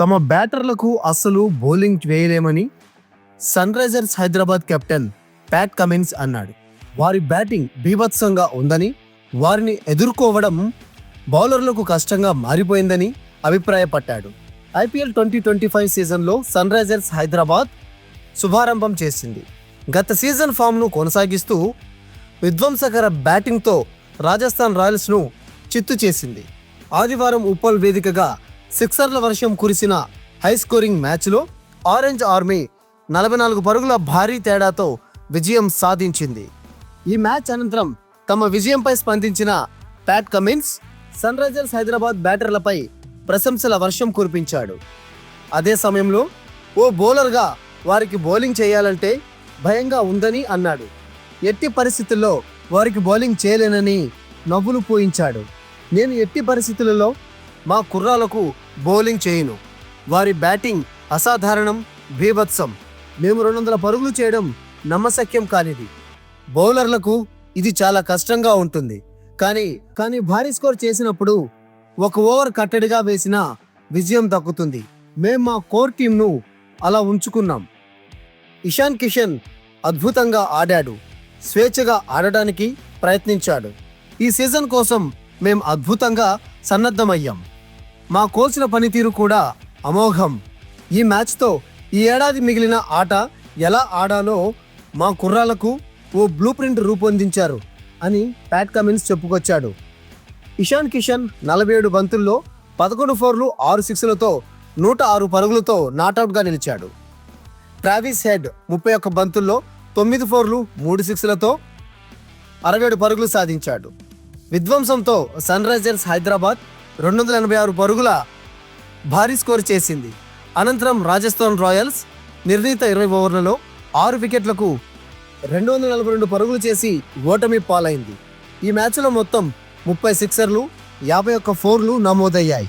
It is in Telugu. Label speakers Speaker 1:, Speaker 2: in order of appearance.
Speaker 1: తమ బ్యాటర్లకు అస్సలు bowling వేయలేమని Sunrisers Hyderabad captain Pat Cummins అన్నాడు. వారి బ్యాటింగ్ బీభత్సంగా ఉందని వారిని ఎదుర్కోవడం బౌలర్లకు కష్టంగా మారిపోయిందని అభిప్రాయపడ్డాడు. ఐపీఎల్ ట్వంటీ ట్వంటీ ఫైవ్ సీజన్లో సన్ రైజర్స్ హైదరాబాద్ శుభారంభం చేసింది. గత సీజన్ ఫామ్ను కొనసాగిస్తూ విధ్వంసకర బ్యాటింగ్తో రాజస్థాన్ రాయల్స్ను చిత్తు చేసింది. ఆదివారం ఉప్పల్ వేదికగా సిక్సర్ల వర్షం కురిసిన హై స్కోరింగ్ మ్యాచ్లో ఆరెంజ్ ఆర్మీ నలభై నాలుగు పరుగుల భారీ తేడాతో విజయం సాధించింది. ఈ మ్యాచ్ అనంతరం తమ విజయంపై స్పందించిన Pat Cummins Sunrisers Hyderabad బ్యాటర్లపై ప్రశంసల వర్షం కురిపించాడు. అదే సమయంలో ఓ బౌలర్గా వారికి బౌలింగ్ చేయాలంటే భయంగా ఉందని అన్నాడు. ఎట్టి పరిస్థితుల్లో వారికి బౌలింగ్ చేయలేనని నవ్వులు పోయించాడు. నేను ఎట్టి పరిస్థితులలో మా కుర్రాలకు బౌలింగ్ చేయను. వారి బ్యాటింగ్ అసాధారణం బీభత్సం. మేము రెండు వందల పరుగులు చేయడం నమ్మశక్యం కానిది. బౌలర్లకు ఇది చాలా కష్టంగా ఉంటుంది. కానీ కానీ భారీ స్కోర్ చేసినప్పుడు ఒక ఓవర్ కట్టడిగా వేసిన విజయం దక్కుతుంది. మేము మా కోర్ టీంను అలా ఉంచుకున్నాం. ఇషాన్ కిషన్ అద్భుతంగా ఆడాడు. స్వేచ్ఛగా ఆడడానికి ప్రయత్నించాడు. ఈ సీజన్ కోసం మేము అద్భుతంగా సన్నద్ధమయ్యాం. మా కోచ్ల పనితీరు కూడా అమోఘం. ఈ మ్యాచ్తో ఈ ఏడాది మిగిలిన ఆట ఎలా ఆడాలో మా కుర్రాలకు ఓ బ్లూ ప్రింట్ రూపొందించారు అని ప్యాట్ కమిన్స్ చెప్పుకొచ్చాడు. ఇషాన్ కిషన్ నలభై ఏడు బంతుల్లో పదకొండు ఫోర్లు ఆరు సిక్స్లతో నూట ఆరు పరుగులతో నాటౌట్గా నిలిచాడు. ట్రావిస్ హెడ్ ముప్పై ఒక్క బంతుల్లో తొమ్మిది ఫోర్లు మూడు సిక్స్లతో అరవై ఏడు పరుగులు సాధించాడు. విధ్వంసంతో సన్ రైజర్స్ హైదరాబాద్ రెండు వందల ఎనభై ఆరు పరుగుల భారీ స్కోర్ చేసింది. అనంతరం రాజస్థాన్ రాయల్స్ నిర్ణీత ఇరవై ఓవర్లలో ఆరు వికెట్లకు రెండు వందల నలభై రెండు పరుగులు చేసి ఓటమి పాలైంది. ఈ మ్యాచ్లో మొత్తం ముప్పై సిక్సర్లు యాభై ఒక్క ఫోర్లు నమోదయ్యాయి.